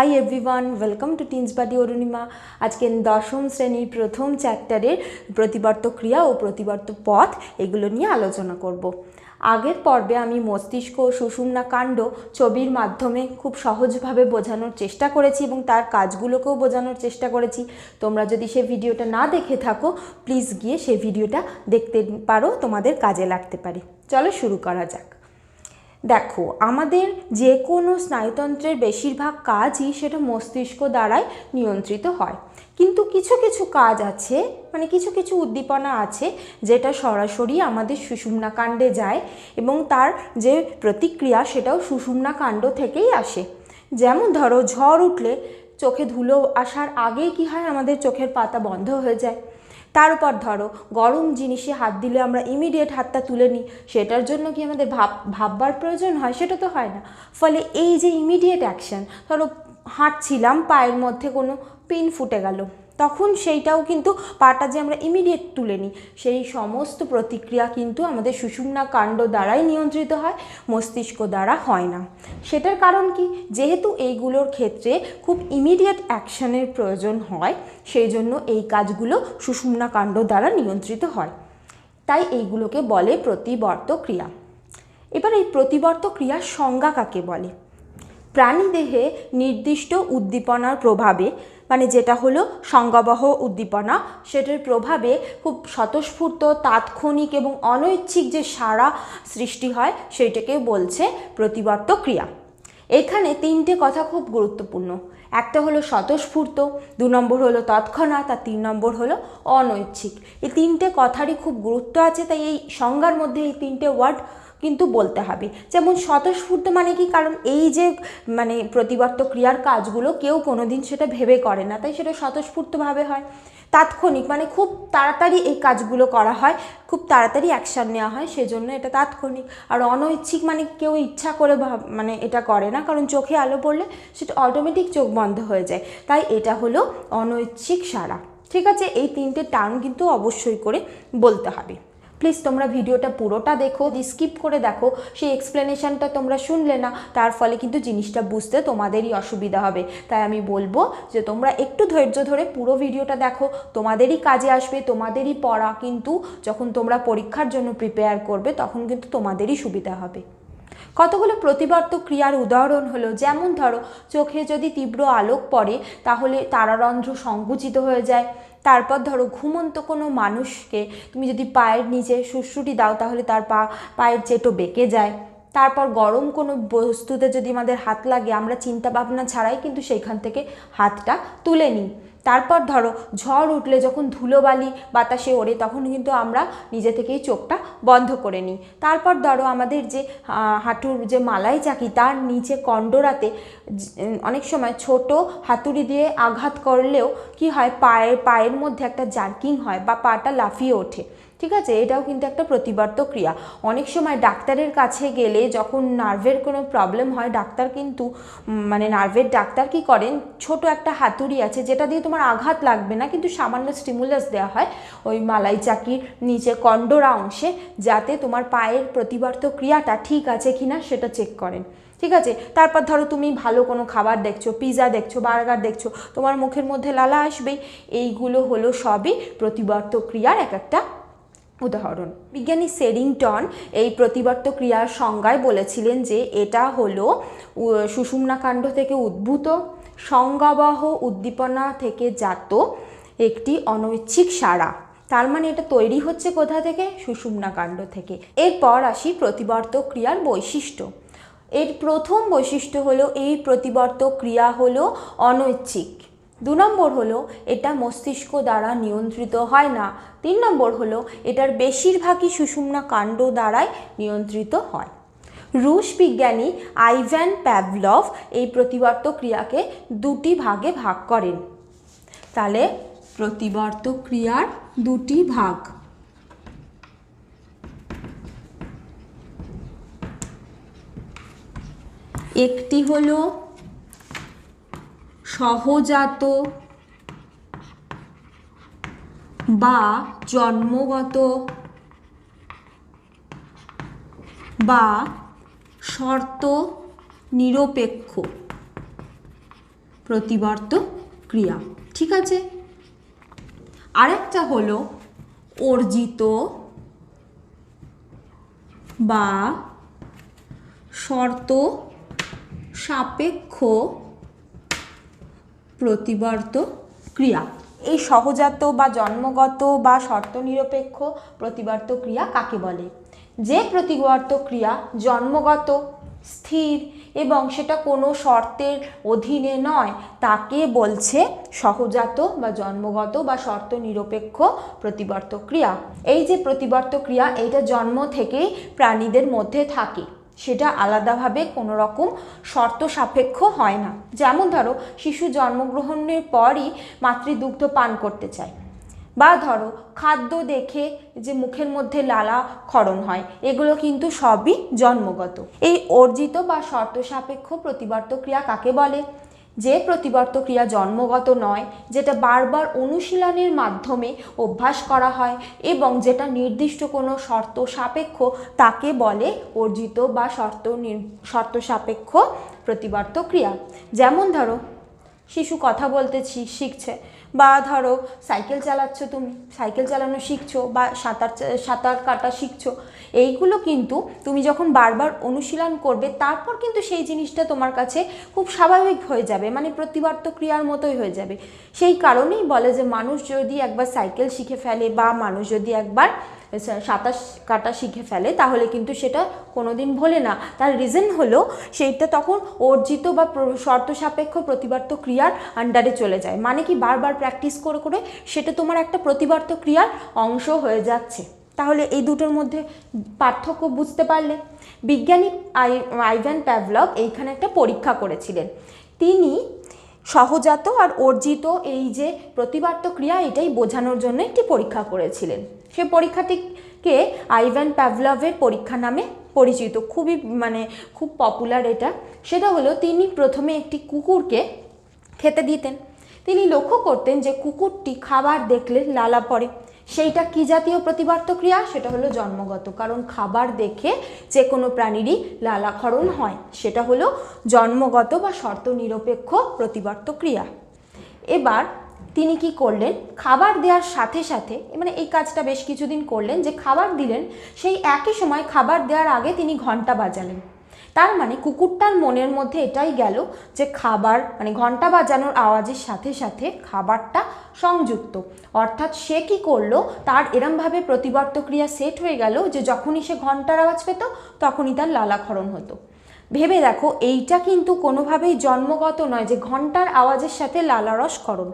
Hi everyone welcome to teens buddy Arunima আজকে দশম শ্রেণির প্রথম চ্যাপ্টারের প্রতিবর্ত ক্রিয়া ও প্রতিবর্ত পথ এগুলো নিয়ে আলোচনা করব। আগের পর্বে আমি মস্তিষ্ক ও সুষুম্না কাণ্ড ছবির মাধ্যমে খুব সহজভাবে বোঝানোর চেষ্টা করেছি এবং তার কাজগুলোকেও বোঝানোর চেষ্টা করেছি। তোমরা যদি সে ভিডিওটা না দেখে থাকো প্লিজ গিয়ে সেই ভিডিওটা দেখতে পারো, তোমাদের কাজে লাগতে পারে। চলো শুরু করা যাক। দেখো, আমাদের যে কোনো স্নায়ুতন্ত্রের বেশিরভাগ কাজই সেটা মস্তিষ্ক দ্বারাই নিয়ন্ত্রিত হয়। কিন্তু কিছু কিছু কাজ আছে মানে কিছু কিছু উদ্দীপনা আছে, যেটা সরাসরি আমাদের সুষুম্না কাণ্ডে যায় এবং তার যে প্রতিক্রিয়া সেটাও সুষুম্না কাণ্ড থেকেই আসে। যেমন ধরো, ঝড় উঠলে চোখে ধুলো আসার আগেই কি হয়? আমাদের চোখের পাতা বন্ধ হয়ে যায়। তার উপর ধরো, গরম জিনিসে হাত দিলে আমরা ইমিডিয়েট হাতটা তুলে নিই, সেটার জন্য কি আমাদের ভাব, ভাববার প্রয়োজন হয়? সেটা তো হয় না। ফলে এই যে ইমিডিয়েট অ্যাকশান ধরো হাঁটছিলাম, পায়ের মধ্যে কোনো পিন ফুটে গেল। তখন সেইটাও কিন্তু পাটা যে আমরা ইমিডিয়েট তুলে নিই। সেই সমস্ত প্রতিক্রিয়া কিন্তু আমাদের সুষুম্না কাণ্ড দ্বারাই নিয়ন্ত্রিত হয়, মস্তিষ্ক দ্বারা হয় না। সেটার কারণ কি? যেহেতু এইগুলোর ক্ষেত্রে খুব ইমিডিয়েট অ্যাকশানের প্রয়োজন হয়, সেই জন্য এই কাজগুলো সুষুম্না কাণ্ড দ্বারা নিয়ন্ত্রিত হয়। তাই এইগুলোকে বলে প্রতিবর্ত ক্রিয়া। এবার এই প্রতিবর্ত ক্রিয়ার সংজ্ঞা কাকে বলে? প্রাণীদেহে নির্দিষ্ট উদ্দীপনার প্রভাবে মানে যেটা হলো সংজ্ঞাবহ উদ্দীপনা, সেটার প্রভাবে খুব স্বতঃস্ফূর্ত, তাৎক্ষণিক এবং অনৈচ্ছিক যে সারা সৃষ্টি হয়, সেইটাকে বলছে প্রতিবর্ত ক্রিয়া। এখানে তিনটে কথা খুব গুরুত্বপূর্ণ। একটা হলো স্বতঃস্ফূর্ত, দু নম্বর হলো তৎক্ষণাৎ, আর তিন নম্বর হলো অনৈচ্ছিক। এই তিনটে কথারই খুব গুরুত্ব আছে, তাই এই সংজ্ঞার মধ্যে এই তিনটে ওয়ার্ড কিন্তু বলতে হবে। যেমন স্বতঃস্ফূর্ত মানে কি? কারণ এই যে মানে প্রতিবর্ত ক্রিয়ার কাজগুলো কেউ কোনো দিন সেটা ভেবে করে না, তাই সেটা স্বতঃস্ফূর্তভাবে হয়। তাৎক্ষণিক মানে খুব তাড়াতাড়ি এই কাজগুলো করা হয়, খুব তাড়াতাড়ি অ্যাকশান নেওয়া হয়, সেজন্য এটা তাৎক্ষণিক। আর অনৈচ্ছিক মানে কেউ ইচ্ছা করে মানে এটা করে না, কারণ চোখে আলো পড়লে সেটা অটোমেটিক চোখ বন্ধ হয়ে যায়। তাই এটা হলো অনৈচ্ছিক সারা। ঠিক আছে? এই তিনটে টার্ম কিন্তু অবশ্যই করে বলতে হবে। প্লিজ তোমরা ভিডিওটা পুরোটা দেখো স্কিপ করে দেখো, সেই এক্সপ্লেনেশনটা তোমরা শুনলে না, তার ফলে কিন্তু জিনিসটা বুঝতে তোমাদেরই অসুবিধা হবে। তাই আমি বলব যে, তোমরা একটু ধৈর্য ধরে পুরো ভিডিওটা দেখো, তোমাদেরই কাজে আসবে, তোমাদেরই পড়া কিন্তু যখন তোমরা পরীক্ষার জন্য প্রিপেয়ার করবে, তখন কিন্তু তোমাদেরই সুবিধা হবে। কতগুলো প্রতিবর্ত ক্রিয়ার উদাহরণ হলো, যেমন ধরো, চোখে যদি তীব্র আলোক পড়ে, তাহলে তারারন্ধ্র সংকুচিত হয়ে যায় তারপর ধরো ঘুমন্ত কোনো মানুষকে তুমি যদি পায়ের নিচে সুশ্রুটি দাও, তাহলে তার পা, পায়ের চেটো বেঁকে যায়। তারপর গরম কোনো বস্তুতে যদি আমাদের হাত লাগে, আমরা চিন্তা ভাবনা ছাড়াই কিন্তু সেইখান থেকে হাতটা তুলে নিই। তারপর ধরো ঝড় উঠলে যখন ধুলোবালি বাতাসে ওড়ে, তখন কিন্তু আমরা নিজে থেকেই চোখটা বন্ধ করে নিই। তারপর ধরো আমাদের যে হাঁটুর যে মালাই চাকি, তার নিচে কন্ডরাতে অনেক সময় ছোট হাতুড়ি দিয়ে আঘাত করলেও কি হয় পায়ের পায়ের মধ্যে একটা জার্কিং হয় বা পাটা লাফিয়ে ওঠে। ঠিক আছে? এটাও কিন্তু একটা প্রতিবর্ত ক্রিয়া। অনেক সময় ডাক্তারের কাছে গেলে যখন নার্ভের কোনো প্রবলেম হয়, ডাক্তার কিন্তু মানে নার্ভের ডাক্তার কি করেন? ছোট একটা হাতুড়ি আছে যেটা দিয়ে তোমার আঘাত লাগবে না, কিন্তু সামান্য স্টিমুলাস দেওয়া হয় ওই মালাই চাকির নিচে কন্ডরা অংশে যাতে তোমার পায়ের প্রতিবর্ত ক্রিয়াটা ঠিক আছে কিনা সেটা চেক করেন। ঠিক আছে? তারপর ধরো তুমি ভালো কোনো খাবার দেখছ পিৎজা দেখছ বার্গার দেখছ, তোমার মুখের মধ্যে লালা আসবেই। এইগুলো হলো সবই প্রতিবর্ত ক্রিয়ার এক একটা উদাহরণ। বিজ্ঞানী সেরিংটন এই প্রতিবর্ত ক্রিয়ার সংজ্ঞায় বলেছিলেন যে এটা হলো সুষুম্নাকাণ্ড থেকে উদ্ভূত, সংজ্ঞাবহ উদ্দীপনা থেকে জাত একটি অনৈচ্ছিক সারা তার মানে এটা তৈরি হচ্ছে কোথা থেকে? সুষুম্নাকাণ্ড থেকে। এরপর আসি প্রতিবর্ত ক্রিয়ার বৈশিষ্ট্য। এর প্রথম বৈশিষ্ট্য হলো, এই প্রতিবর্ত ক্রিয়া হলো অনৈচ্ছিক। দু নম্বর হলো, এটা মস্তিষ্ক দ্বারা নিয়ন্ত্রিত হয় না। তিন নম্বর হলো, এটার বেশিরভাগই সুষুম্না কাণ্ড দ্বারাই নিয়ন্ত্রিত হয়। রুশ বিজ্ঞানী আইভ্যান প্যাভলভ এই প্রতিবর্ত ক্রিয়াকে দুটি ভাগে ভাগ করেন। তাহলে প্রতিবর্ত ক্রিয়ার দুটি ভাগ। একটি হলো সহজাত বা জন্মগত বা শর্ত নিরপেক্ষ প্রতিবর্ত ক্রিয়া। ঠিক আছে? আরেকটা হলো অর্জিত বা শর্ত সাপেক্ষ প্রতিবর্ত ক্রিয়া। এই সহজাত বা জন্মগত বা শর্ত নিরপেক্ষ প্রতিবর্ত ক্রিয়া কাকে বলে? যে প্রতিবর্ত ক্রিয়া জন্মগত, স্থির এবং সেটা কোনো শর্তের অধীনে নয়, তাকে বলছে সহজাত বা জন্মগত বা শর্ত নিরপেক্ষ প্রতিবর্ত ক্রিয়া। এই যে প্রতিবর্ত ক্রিয়া, এইটা জন্ম থেকেই প্রাণীদের মধ্যে থাকে। সেটা আলাদাভাবে কোনো রকম শর্ত সাপেক্ষ হয় না। যেমন ধরো, শিশু জন্মগ্রহণের পরই মাতৃদুগ্ধ পান করতে চায়। বা ধরো, খাদ্য দেখে যে মুখের মধ্যে লালা ক্ষরণ হয়, এগুলো কিন্তু সবই জন্মগত। এই অর্জিত বা শর্ত সাপেক্ষ প্রতিবর্ত ক্রিয়া কাকে বলে? যে প্রতিবর্ত ক্রিয়া জন্মগত নয়, যেটা বারবার অনুশীলনের মাধ্যমে অভ্যাস করা হয় এবং যেটা নির্দিষ্ট কোনো শর্ত সাপেক্ষ তাকে বলে অর্জিত বা শর্ত শর্ত সাপেক্ষ প্রতিবর্ত ক্রিয়া যেমন ধরো শিশু কথা বলতে শিখছে। বা ধরো সাইকেল চালাচ্ছ তুমি, সাইকেল চালানো শিখছো বা সাঁতার সাঁতার কাটা শিখছো, এইগুলো কিন্তু তুমি যখন বারবার অনুশীলন করবে, তারপর কিন্তু সেই জিনিসটা তোমার কাছে খুব স্বাভাবিক হয়ে যাবে মানে প্রতিবার্ত ক্রিয়ার মতোই হয়ে যাবে। সেই কারণেই বলে যে মানুষ যদি একবার সাইকেল শিখে ফেলে বা মানুষ যদি একবার সাঁতার কাটা শিখে ফেলে, তাহলে কিন্তু সেটা কোনো দিন ভোলে না। তার রিজন হলো, সেইটা তখন অর্জিত বা শর্ত সাপেক্ষ প্রতিবার্ত ক্রিয়ার আন্ডারে চলে যায়। মানে কি বারবার প্র্যাকটিস করে করে সেটা তোমার একটা প্রতিবার্ত ক্রিয়ার অংশ হয়ে যাচ্ছে। তাহলে এই দুটোর মধ্যে পার্থক্য বুঝতে পারলে। বিজ্ঞানী আই আইভ্যান প্যাভলভ এইখানে একটা পরীক্ষা করেছিলেন। তিনি সহজাত আর অর্জিত এই যে প্রতিবার্ত ক্রিয়া, এটাই বোঝানোর জন্য একটি পরীক্ষা করেছিলেন। সে পরীক্ষাটিকে আইভ্যান প্যাভলভের পরীক্ষা নামে পরিচিত। খুবই মানে খুব পপুলার এটা। সেটা হলো, তিনি প্রথমে একটি কুকুরকে খেতে দিতেন। তিনি লক্ষ্য করতেন যে কুকুরটি খাবার দেখলে লালা পড়ে। সেইটা কি জাতীয় প্রতিবার্ত ক্রিয়া? সেটা হলো জন্মগত। কারণ খাবার দেখে যে কোনো প্রাণীরই লালাক্ষরণ হয়। সেটা হলো জন্মগত বা শর্ত নিরপেক্ষ প্রতিবার্ত ক্রিয়া। এবার তিনি কি করলেন? খাবার দেওয়ার সাথে সাথে মানে এই কাজটা বেশ কিছুদিন করলেন যে খাবার দিলেন, সেই একই সময় খাবার দেওয়ার আগে তিনি ঘণ্টা বাজালেন। তার মানে কুকুরটার মনের মধ্যে এটাই গেল যে খাবার মানে ঘণ্টা বাজানোর আওয়াজের সাথে সাথে খাবারটা সংযুক্ত। অর্থাৎ সে কি করল, তার এরমভাবে প্রতিবর্ত ক্রিয়া সেট হয়ে গেল যে যখনই সে ঘণ্টার আওয়াজ পেত, তখনই তার লালাক্ষরণ হতো। ভেবে দেখো, এইটা কিন্তু কোনোভাবেই জন্মগত নয় যে ঘণ্টার আওয়াজের সাথে লালারসকরণ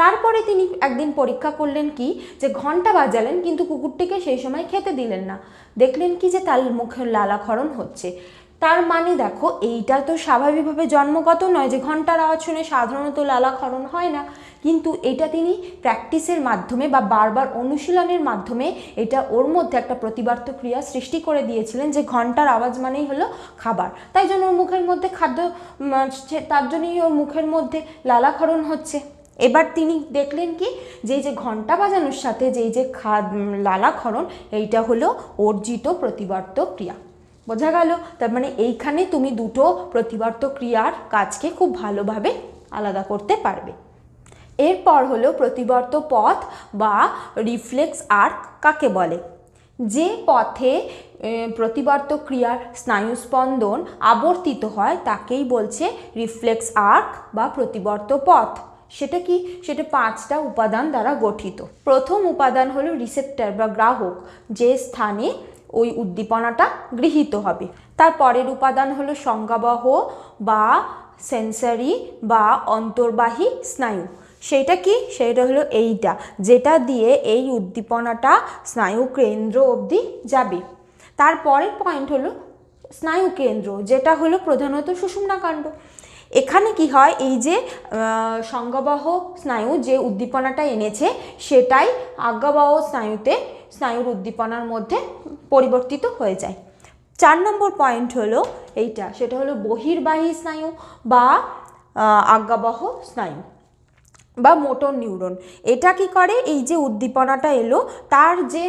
তারপরে তিনি একদিন পরীক্ষা করলেন কি, যে ঘণ্টা বাজালেন কিন্তু কুকুরটিকে সেই সময় খেতে দিলেন না। দেখলেন কি যে তার মুখের লালাক্ষরণ হচ্ছে। তার মানে দেখো, এইটা তো স্বাভাবিকভাবে জন্মগত নয় যে ঘণ্টার আওয়াজ শুনে সাধারণত লালাক্ষরণ হয় না। কিন্তু এটা তিনি প্র্যাকটিসের মাধ্যমে বা বারবার অনুশীলনের মাধ্যমে এটা ওর মধ্যে একটা প্রতিবার্ত ক্রিয়া সৃষ্টি করে দিয়েছিলেন যে ঘণ্টার আওয়াজ মানেই হলো খাবার। তাই জন্য ওর মুখের মধ্যে খাদ্য তার জন্যই ওর মুখের মধ্যে লালাক্ষরণ হচ্ছে। এবার তিনি দেখলেন কি, যে যে ঘণ্টা বাজানোর সাথে যেই যে খা লালাক্ষরণ, এইটা হলো অর্জিত প্রতিবার্ত ক্রিয়া। বোঝা গেল। তার মানে এইখানে তুমি দুটো প্রতিবার্ত ক্রিয়ার কাজকে খুব ভালোভাবে আলাদা করতে পারবে। এরপর হলো প্রতিবর্ত পথ বা রিফ্লেক্স আর্ক কাকে বলে? যে পথে প্রতিবর্ত ক্রিয়ার স্নায়ুস্পন্দন আবর্তিত হয় তাকেই বলছে রিফ্লেক্স আর্ক বা প্রতিবর্ত পথ। সেটা কি? সেটা পাঁচটা উপাদান দ্বারা গঠিত। প্রথম উপাদান হলো রিসেপ্টার বা গ্রাহক, যে স্থানে ওই উদ্দীপনাটা গৃহীত হবে। তার পরের উপাদান হলো সংজ্ঞাবহ বা সেন্সারি বা অন্তর্বাহী স্নায়ু। সেইটা কি? সেইটা হলো এইটা, যেটা দিয়ে এই উদ্দীপনাটা স্নায়ু কেন্দ্র অবধি যাবে। তারপরের পয়েন্ট হলো স্নায়ু কেন্দ্র, যেটা হলো প্রধানত সুষুম্নাকাণ্ড এখানে কি হয়? এই যে সংজ্ঞাবহ স্নায়ু যে উদ্দীপনাটা এনেছে, সেটাই আজ্ঞাবহ স্নায়ুতে স্নায়ুর উদ্দীপনার মধ্যে পরিবর্তিত হয়ে যায়। চার নম্বর পয়েন্ট হলো এইটা, সেটা হলো বহির্বাহী স্নায়ু বা আজ্ঞাবহ স্নায়ু বা মোটর নিউরন। এটা কি করে? এই যে উদ্দীপনাটা এলো, তার যে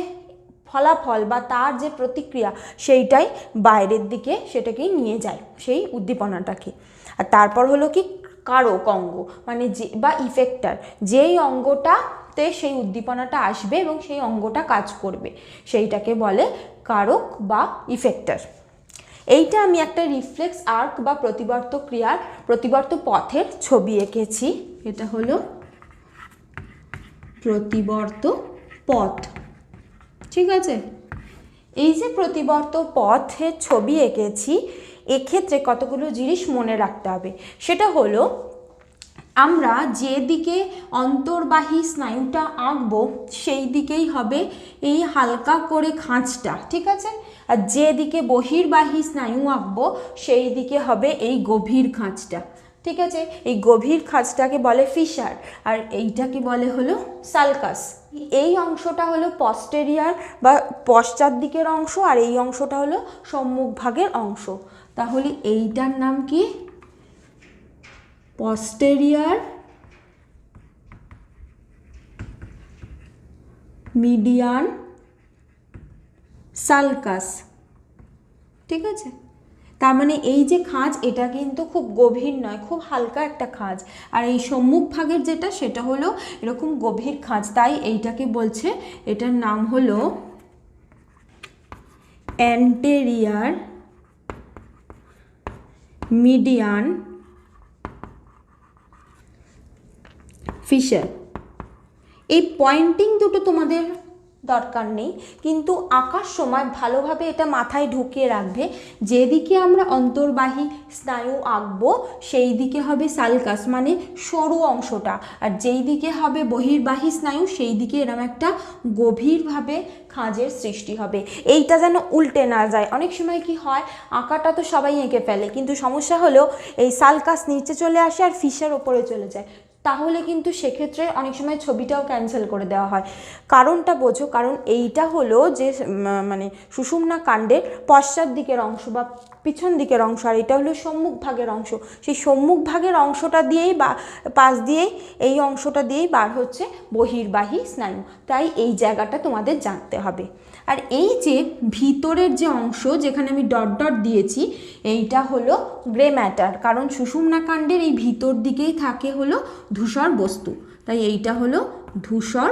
ফলাফল বা তার যে প্রতিক্রিয়া সেইটাই বাইরের দিকে সেটাকেই নিয়ে যায় সেই উদ্দীপনাটাকে। আর তারপর হলো কি? কারক অঙ্গ মানে যে, বা ইফেক্টার যেই অঙ্গটাতে সেই উদ্দীপনাটা আসবে এবং সেই অঙ্গটা কাজ করবে। সেইটাকে বলে কারক বা ইফেক্টার এইটা আমি একটা রিফ্লেক্স আর্ক বা প্রতিবর্ত ক্রিয়ার প্রতিবর্ত পথের ছবি এঁকেছি। এটা হলো প্রতিবর্ত পথ। ঠিক আছে? এই যে প্রতিবর্ত পথের ছবি এঁকেছি, এক্ষেত্রে কতগুলো জিনিস মনে রাখতে হবে? সেটা হলো আমরা যেদিকে অন্তর্বাহী স্নায়ুটা আঁকবো সেই দিকেই হবে এই হালকা করে খাঁজটা, ঠিক আছে? আর যেদিকে বহির্বাহী স্নায়ু আঁকবো সেই দিকে হবে এই গভীর খাঁজটা, ঠিক আছে? এই গভীর খাঁজটাকে বলে ফিশার, আর এইটাকে বলে হলো সালকাস। এই অংশটা হলো পস্টেরিয়ার বা পশ্চাৎ দিকের অংশ, আর এই অংশটা হলো সম্মুখ ভাগের অংশ। তাহলে এইটার নাম কি? Posterior, median, sulcus ঠিক আছে? তার মানে এই যে খাঁজ, এটা কিন্তু খুব গভীর নয়, খুব হালকা একটা খাঁজ। আর এই সম্মুখ ভাগের যেটা, সেটা হলো এরকম গভীর খাঁজ। তাই এইটাকে বলছে, এটার নাম হলো অ্যান্টেরিয়ার মিডিয়ান ফিশার। এই পয়েন্টিং দুটো তোমাদের দরকার নেই, কিন্তু আঁকার সময় ভালোভাবে এটা মাথায় ঢুকিয়ে রাখবে। যেদিকে আমরা অন্তর্বাহী স্নায়ু আঁকবো সেই দিকে হবে সালকাস মানে সরু অংশটা। আর যেই দিকে হবে বহির্বাহী স্নায়ু সেই দিকে এরম একটা গভীরভাবে খাঁজের সৃষ্টি হবে। এইটা যেন উল্টে না যায়। অনেক সময় কি হয়, আঁকাটা তো সবাই এঁকে ফেলে, কিন্তু সমস্যা হলো এই সালকাস নিচে চলে আসে আর ফিশার ওপরে চলে যায়। তাহলে কিন্তু সেক্ষেত্রে অনেক সময় ছবিটাও ক্যান্সেল করে দেওয়া হয়। কারণটা বোঝো, কারণ এইটা হলো যে মানে সুষুম্না কাণ্ডের পশ্চাৎ দিকের অংশ বা পিছন দিকের অংশ, আর এটা হলো সম্মুখ ভাগের অংশ। সেই সম্মুখ ভাগের অংশটা দিয়েই বা, পাশ দিয়েই এই অংশটা দিয়েই বার হচ্ছে বহির্বাহী স্নায়ু। তাই এই জায়গাটা তোমাদের জানতে হবে। আর এই যে ভিতরের যে অংশ যেখানে আমি ডট ডট দিয়েছি, এইটা হলো গ্রে ম্যাটার কারণ সুষুম্না কাণ্ডের এই ভিতর দিকেই থাকে হলো ধূসর বস্তু। তাই এইটা হলো ধূসর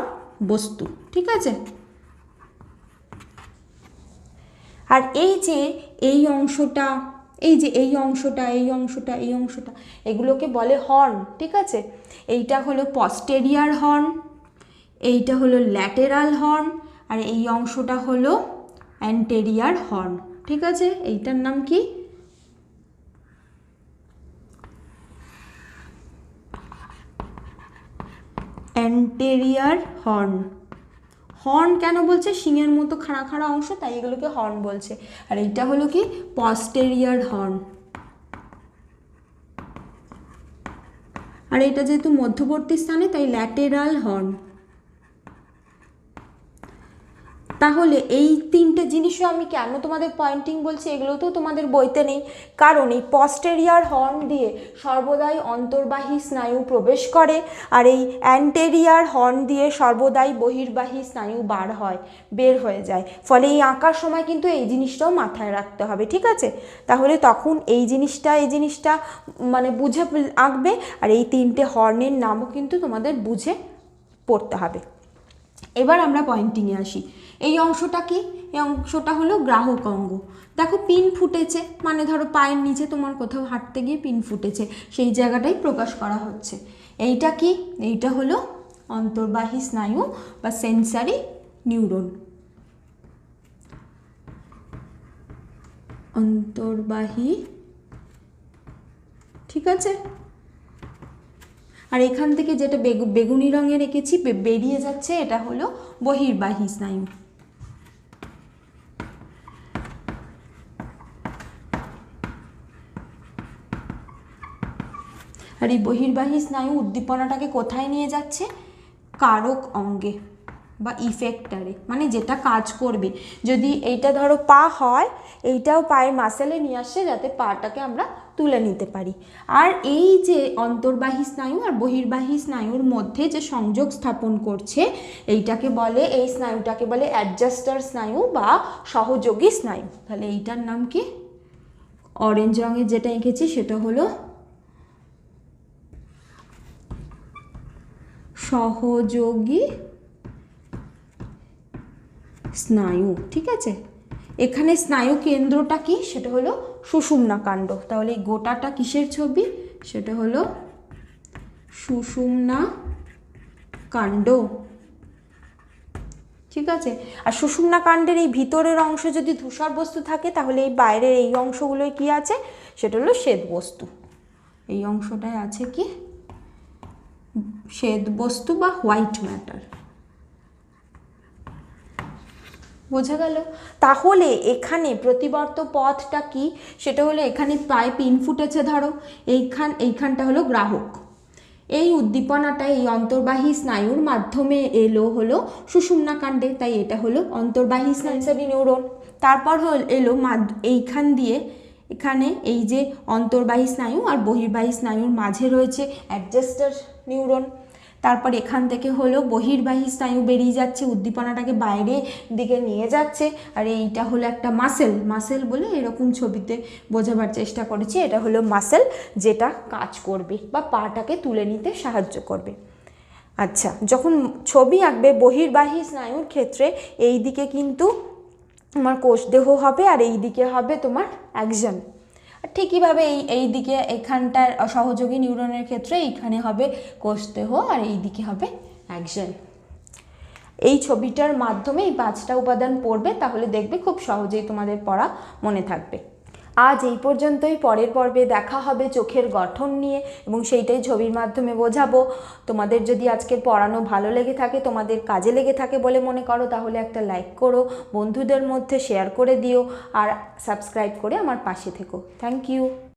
বস্তু, ঠিক আছে? আর এই যে এই অংশটা, এই যে এই অংশটা এই অংশটা এই অংশটা, এগুলোকে বলে হর্ন ঠিক আছে? এইটা হলো পস্টেরিয়ার হর্ন এইটা হলো ল্যাটেরাল হর্ন আর এই অংশটা হলো অ্যান্টেরিয়ার হর্ন ঠিক আছে? এইটার নাম কি? অ্যান্টেরিয়ার হর্ন হর্ন কেন বলছে? শিঙের মতো খাড়া খাড়া অংশ, তাই এগুলোকে হর্ন বলছে। আর এইটা হলো কি? পস্টেরিয়ার হর্ন আর এটা যেহেতু মধ্যবর্তী স্থানে, তাই ল্যাটেরাল হর্ন তাহলে এই তিনটে জিনিসও আমি কেন তোমাদের পয়েন্টিং বলছি এগুলো তো তোমাদের বইতে নেই। কারণ এই পস্টেরিয়ার হর্ন দিয়ে সর্বদাই অন্তর্বাহী স্নায়ু প্রবেশ করে আর এই অ্যান্টেরিয়ার হর্ন দিয়ে সর্বদাই বহির্বাহী স্নায়ু বার হয়, বের হয়ে যায়। ফলে এই আঁকার সময় কিন্তু এই জিনিসটাও মাথায় রাখতে হবে, ঠিক আছে? তাহলে তখন এই জিনিসটা এই জিনিসটা মানে বুঝে আঁকবে আর এই তিনটে হর্নের নামও কিন্তু তোমাদের বুঝে পড়তে হবে। এবার আমরা পয়েন্টিংয়ে আসি। এই অংশটা কি? এই অংশটা হলো গ্রাহক অঙ্গ। দেখো পিন ফুটেছে মানে ধরো পায়ের নিচে তোমার কোথাও হাঁটতে গিয়ে পিন ফুটেছে, সেই জায়গাটাই প্রকাশ করা হচ্ছে। এইটা কি? এইটা হলো অন্তর্বাহী স্নায়ু বা সেন্সারি নিউরন অন্তর্বাহী, ঠিক আছে? আর এখান থেকে যেটা বেগু, বেগুনি রঙে রেখেছি বেরিয়ে যাচ্ছে, এটা হলো বহির্বাহী স্নায়ু। আর এই বহির্বাহী স্নায়ু উদ্দীপনাটাকে কোথায় নিয়ে যাচ্ছে? কারক অঙ্গে বা ইফেক্টারে মানে যেটা কাজ করবে। যদি এইটা ধরো পা হয়, এইটাও পায়ের মাসেলে নিয়ে আসছে যাতে পাটাকে আমরা তুলে নিতে পারি। আর এই যে অন্তর্বাহী স্নায়ু আর বহির্বাহী স্নায়ুর মধ্যে যে সংযোগ স্থাপন করছে, এইটাকে বলে, এই স্নায়ুটাকে বলে অ্যাডজাস্টার স্নায়ু বা সহযোগী স্নায়ু। তাহলে এইটার নাম কি? অরেঞ্জ রঙের যেটা এঁকেছি, সেটা হলো সহযোগী স্নায়ু, ঠিক আছে? এখানে স্নায়ু কেন্দ্রটা কি? সেটা হলো সুষুম্না কাণ্ড। তাহলে এই গোটাটা কিসের ছবি? সেটা হলো সুষুম্না কাণ্ড। ঠিক আছে? আর সুষুম্না কাণ্ডের এই ভিতরের অংশ যদি ধূসর বস্তু থাকে, তাহলে এই বাইরের এই অংশগুলোয় কি আছে? সেটা হলো শ্বেত বস্তু। এই অংশটায় আছে কি? শ্বেত বস্তু বা হোয়াইট ম্যাটার। বোঝা গেল? তাহলে এখানে প্রতিবর্ত পথটা কি? সেটা হলো এখানে পাইপ ইনফুট আছে, ধরো। এইখান, এইখানটা হলো গ্রাহক। এই উদ্দীপনাটা এই অন্তর্বাহী স্নায়ুর মাধ্যমে এলো হলো সুষুম্না কাণ্ডে তাই এটা হলো অন্তর্বাহী স্নায়ুসাবী নিউরন তারপর হল, এলো এইখান দিয়ে। এখানে এই যে অন্তর্বাহী স্নায়ু আর বহির্বাহী স্নায়ুর মাঝে রয়েছে অ্যাডজাস্টার নিউরন তারপর এখান থেকে হলো বহির্বাহী স্নায়ু বেরিয়ে যাচ্ছে, উদ্দীপনাটাকে বাইরে দিকে নিয়ে যাচ্ছে। আর এইটা হলো একটা মাসেল মাসেল বলে এরকম ছবিতে বোঝাবার চেষ্টা করেছি। এটা হলো মাসেল যেটা কাজ করবে বা পাটাকে তুলে নিতে সাহায্য করবে। আচ্ছা যখন ছবি আঁকবে বহির্বাহী স্নায়ুর ক্ষেত্রে এই দিকে কিন্তু তোমার কোষদেহ হবে আর এই দিকে হবে তোমার অ্যাকশন ঠিকইভাবে এই এই দিকে এখানটার সহযোগী নিউরনের ক্ষেত্রে এইখানে হবে কোষদেহ আর এই দিকে হবে অ্যাকশন এই ছবিটার মাধ্যমে এই পাঁচটা উপাদান পড়বে, তাহলে দেখবে খুব সহজেই তোমাদের পড়া মনে থাকবে। আজ এই পর্যন্তই। পরের পর্বে দেখা হবে চোখের গঠন নিয়ে এবং সেইটাই ছবির মাধ্যমে বোঝাবো। তোমাদের যদি আজকের পড়ানো ভালো লেগে থাকে, তোমাদের কাজে লেগে থাকে বলে মনে করো, তাহলে একটা লাইক করো, বন্ধুদের মধ্যে শেয়ার করে দিও, আর সাবস্ক্রাইব করে আমার পাশে থেকো। Thank you